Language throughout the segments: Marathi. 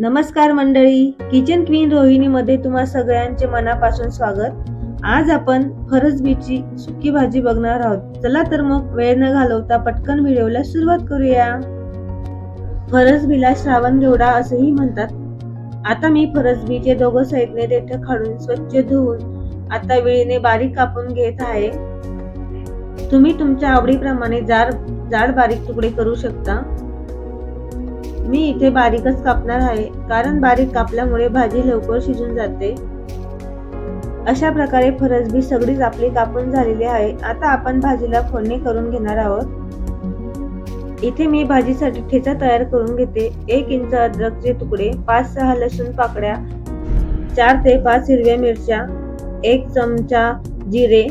नमस्कार मंडळी किचन क्वीन रोहिणीमध्ये तुम्हा सगळ्यांचे मनापासून स्वागत. आज आपण फरसबीची सुकी भाजी बघणार आहोत. चला तर मग वेळ न घालवता पटकन व्हिडिओला सुरुवात करूया. फरसबीला श्रावण घेवडा असेही म्हणतात. आता मी फरसबीचे दोघं साईडने देठ खाडून स्वच्छ धुवून आता वेळीने बारीक कापून घेत आहे. तुम्ही तुमच्या आवडीप्रमाणे जाड जाड बारीक तुकडे करू शकता. मी इथे बारीकच कापणार आहे कारण बारीक कापल्यामुळे भाजी लवकर शिजून जाते. अशा प्रकारे फरसबी सगळीच आपली कापून झालेली आहे. आता आपण भाजीला फोडणी करून घेणार आहोत. इथे मी भाजीसाठी ठेचा तयार करून घेते. एक इंच अद्रकचे तुकडे पाच सहा लसूण पाकड्या चार ते पाच हिरव्या मिरच्या एक चमचा जिरे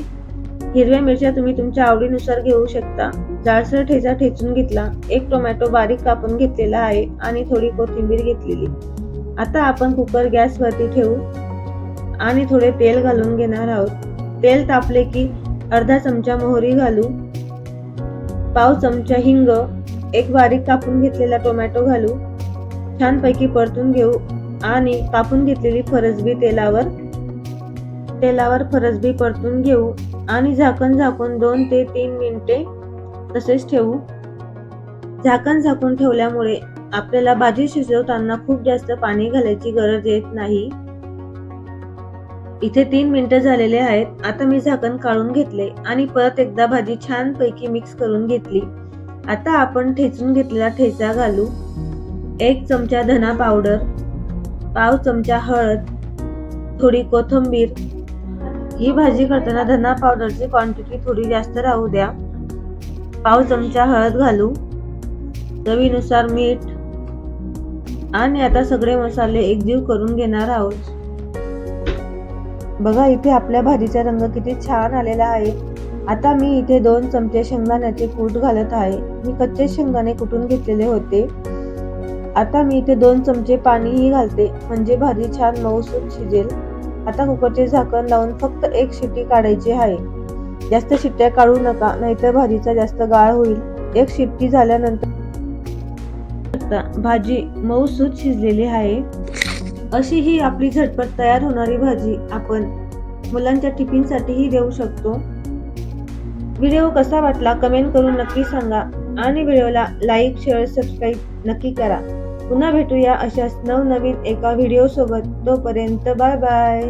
हिरव्या मिरच्या तुम्ही तुमच्या आवडीनुसार घेऊ शकता. जाडसर ठेचा ठेचून घेतला. एक टोमॅटो बारीक कापून घेतलेला आहे आणि थोडी कोथिंबीर घेतलेली. आता आपण कुकर गॅसवरती ठेवू आणि थोडे तेल घालून घेणार आहोत. तेल तापले की अर्धा चमचा मोहरी घालू. पाव चमचा हिंग एक बारीक कापून घेतलेला टोमॅटो घालू. छानपैकी परतून घेऊ आणि कापून घेतलेली फरसबी तेलावर. तेलावर फरसबी परतून घेऊ. आणि झाकण झाकून दोन ते तीन मिनिटे तसेच ठेवू. झाकण झाकून ठेवल्यामुळे आपल्याला भाजी शिजवताना खूप जास्त पाणी घालायची गरज येत नाही. इथे तीन मिनिटं झालेले आहेत. आता मी झाकण काढून घेतले आणि परत एकदा भाजी छान पैकी मिक्स करून घेतली. आता आपण ठेचून घेतलेला ठेचा घालू. एक चमचा धना पावडर पाव चमचा हळद थोडी कोथिंबीर ही भाजी करताना धना पावडरची क्वांटिटी थोडी जास्त राहू द्या. पाव चमचा हळद घालू. चवीनुसार मीठ. आणि आता सगळे मसाले एकजीव करून घेणार आहोत. बघा इथे आपल्या भाजीचा रंग किती छान आलेला आहे. आता मी इथे दोन चमचे शेंगदाण्याचे कूट घालत आहे. मी कच्चे शेंगदाणे कुटून घेतलेले होते. आता मी इथे दोन चमचे पाणीही घालते. म्हणजे भाजी छान मऊसून शिजेल. आता कुकरचे झाकण लावून फक्त एक शिट्टी काढायची आहे. जास्त शिट्ट्या काढू नका नाहीतर भाजीचा जास्त गाळ होईल. एक शिट्टी झाल्यानंतर भाजी मऊसूत शिजलेली आहे. अशी ही आपली झटपट तयार होणारी भाजी आपण मुलांच्या टिफिनसाठीही देऊ शकतो. व्हिडिओ कसा वाटला कमेंट करून नक्की सांगा आणि व्हिडिओला लाईक शेअर सबस्क्राईब नक्की करा. पुन्हा भेटूया अशाच नवनवीन एका व्हिडिओ सोबत. तोपर्यंत बाय बाय.